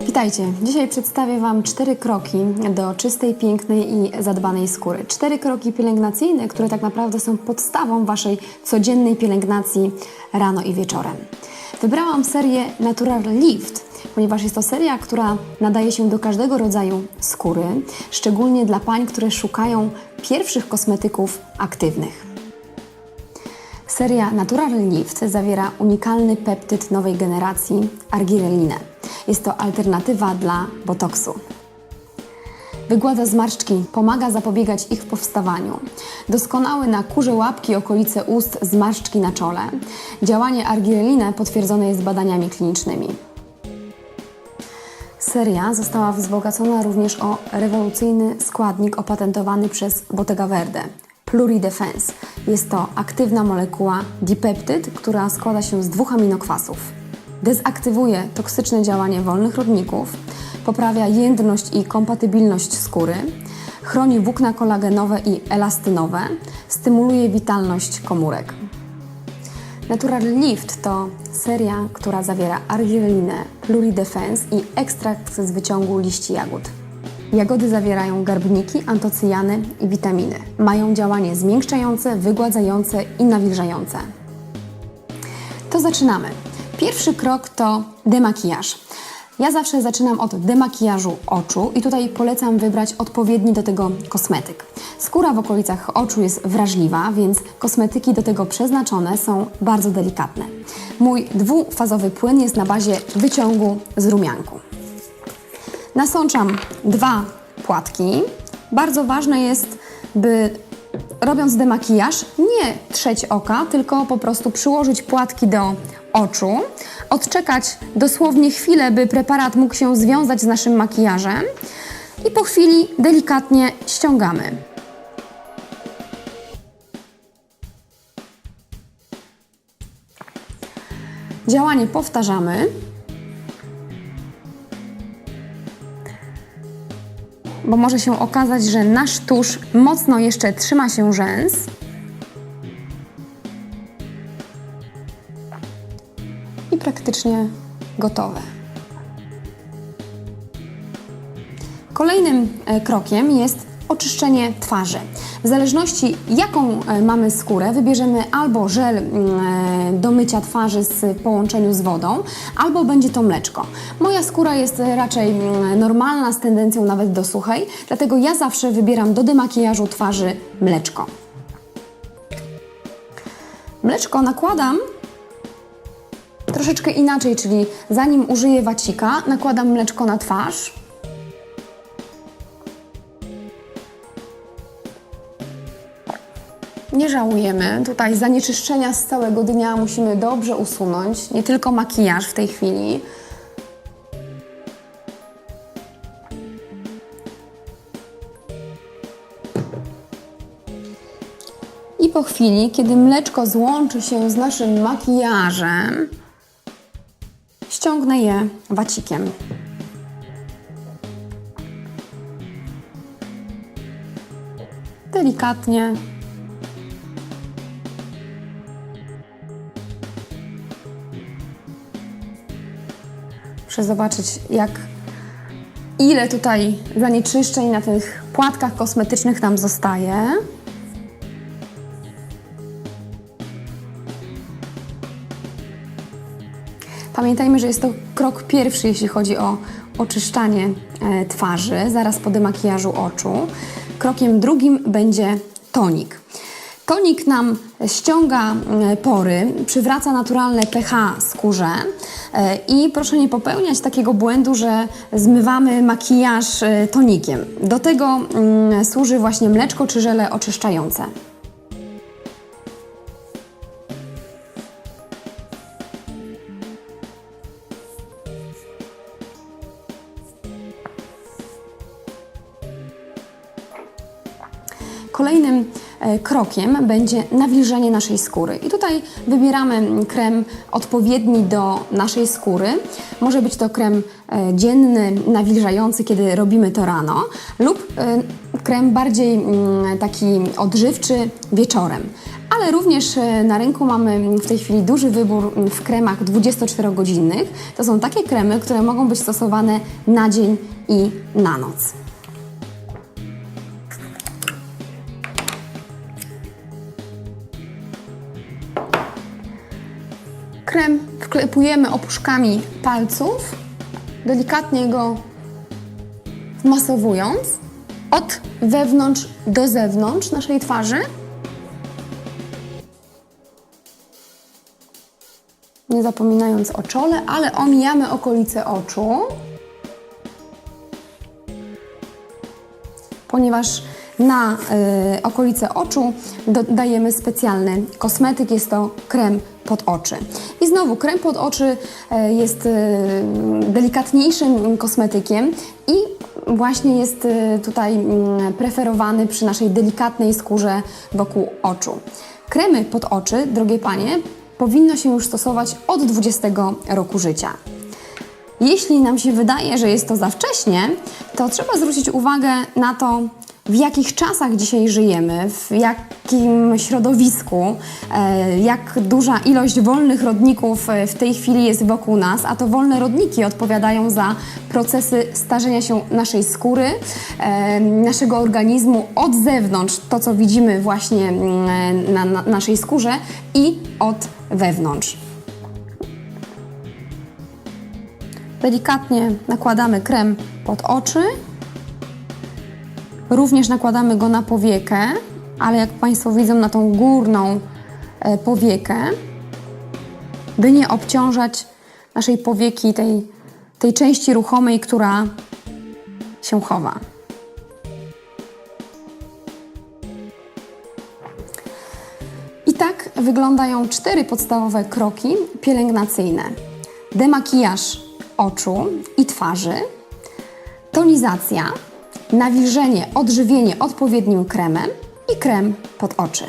Witajcie. Dzisiaj przedstawię Wam cztery kroki do czystej, pięknej i zadbanej skóry. Cztery kroki pielęgnacyjne, które tak naprawdę są podstawą Waszej codziennej pielęgnacji rano i wieczorem. Wybrałam serię Natural Lift, ponieważ jest to seria, która nadaje się do każdego rodzaju skóry, szczególnie dla pań, które szukają pierwszych kosmetyków aktywnych. Seria Natural Lift zawiera unikalny peptyd nowej generacji argirelinę. Jest to alternatywa dla botoksu. Wygładza zmarszczki, pomaga zapobiegać ich powstawaniu. Doskonały na kurze łapki, okolice ust, zmarszczki na czole. Działanie argirelinę potwierdzone jest badaniami klinicznymi. Seria została wzbogacona również o rewolucyjny składnik opatentowany przez Bottega Verde Pluridefense. Jest to aktywna molekuła dipeptyd, która składa się z dwóch aminokwasów. Dezaktywuje toksyczne działanie wolnych rodników, poprawia jędrność i kompatybilność skóry, chroni włókna kolagenowe i elastynowe, stymuluje witalność komórek. Natural Lift to seria, która zawiera argirelinę, pluridefense i ekstrakt z wyciągu liści jagód. Jagody zawierają garbniki, antocyjany i witaminy. Mają działanie zmiękczające, wygładzające i nawilżające. To zaczynamy. Pierwszy krok to demakijaż. Ja zawsze zaczynam od demakijażu oczu i tutaj polecam wybrać odpowiedni do tego kosmetyk. Skóra w okolicach oczu jest wrażliwa, więc kosmetyki do tego przeznaczone są bardzo delikatne. Mój dwufazowy płyn jest na bazie wyciągu z rumianku. Nasączam dwa płatki. Bardzo ważne jest, by robiąc demakijaż nie trzeć oka, tylko po prostu przyłożyć płatki do oczu, odczekać dosłownie chwilę, by preparat mógł się związać z naszym makijażem i po chwili delikatnie ściągamy. Działanie powtarzamy. Bo może się okazać, że nasz tusz mocno jeszcze trzyma się rzęs. I praktycznie gotowe. Kolejnym e, krokiem jest oczyszczenie twarzy. W zależności jaką e, mamy skórę, wybierzemy albo żel mm, e, do mycia twarzy w połączeniu z wodą, albo będzie to mleczko. Moja skóra jest raczej mm, normalna, z tendencją nawet do suchej, dlatego ja zawsze wybieram do demakijażu twarzy mleczko. Mleczko nakładam troszeczkę inaczej, czyli zanim użyję wacika, nakładam mleczko na twarz. Nie żałujemy. Tutaj zanieczyszczenia z całego dnia musimy dobrze usunąć. Nie tylko makijaż w tej chwili. I po chwili, kiedy mleczko złączy się z naszym makijażem, ściągnę je wacikiem. Delikatnie Muszę zobaczyć, jak ile tutaj zanieczyszczeń na tych płatkach kosmetycznych nam zostaje. Pamiętajmy, że jest to krok pierwszy, jeśli chodzi o oczyszczanie e, twarzy, zaraz po demakijażu oczu. Krokiem drugim będzie tonik. Tonik nam ściąga e, pory, przywraca naturalne pH skórze e, i proszę nie popełniać takiego błędu, że zmywamy makijaż e, tonikiem. Do tego mm, służy właśnie mleczko czy żele oczyszczające. Kolejnym e, krokiem będzie nawilżenie naszej skóry. I tutaj wybieramy krem odpowiedni do naszej skóry. Może być to krem e, dzienny, nawilżający, kiedy robimy to rano, lub e, krem bardziej mm, taki odżywczy wieczorem. Ale również na rynku mamy w tej chwili duży wybór w kremach 24-godzinnych. To są takie kremy, które mogą być stosowane na dzień i na noc. Krem wklepujemy opuszkami palców, delikatnie go masowując od wewnątrz do zewnątrz naszej twarzy. Nie zapominając o czole, ale omijamy okolice oczu. Ponieważ na y, okolice oczu dodajemy specjalny kosmetyk, jest to krem pod oczy. I znowu krem pod oczy y, jest y, delikatniejszym kosmetykiem i właśnie jest y, tutaj mm, preferowany przy naszej delikatnej skórze wokół oczu. Kremy pod oczy, drogie panie, powinno się już stosować od 20 roku życia. Jeśli nam się wydaje, że jest to za wcześnie, to trzeba zwrócić uwagę na to, w jakich czasach dzisiaj żyjemy, w jakim środowisku, e, jak duża ilość wolnych rodników e, w tej chwili jest wokół nas, a to wolne rodniki odpowiadają za procesy starzenia się naszej skóry, e, naszego organizmu od zewnątrz, to co widzimy właśnie mm, na, na naszej skórze i od wewnątrz. Delikatnie nakładamy krem pod oczy. Również nakładamy go na powiekę, ale jak Państwo widzą, na tą górną e, powiekę, by nie obciążać naszej powieki, tej, tej części ruchomej, która się chowa. I tak wyglądają cztery podstawowe kroki pielęgnacyjne: demakijaż oczu i twarzy, tonizacja, nawilżenie, odżywienie odpowiednim kremem i krem pod oczy.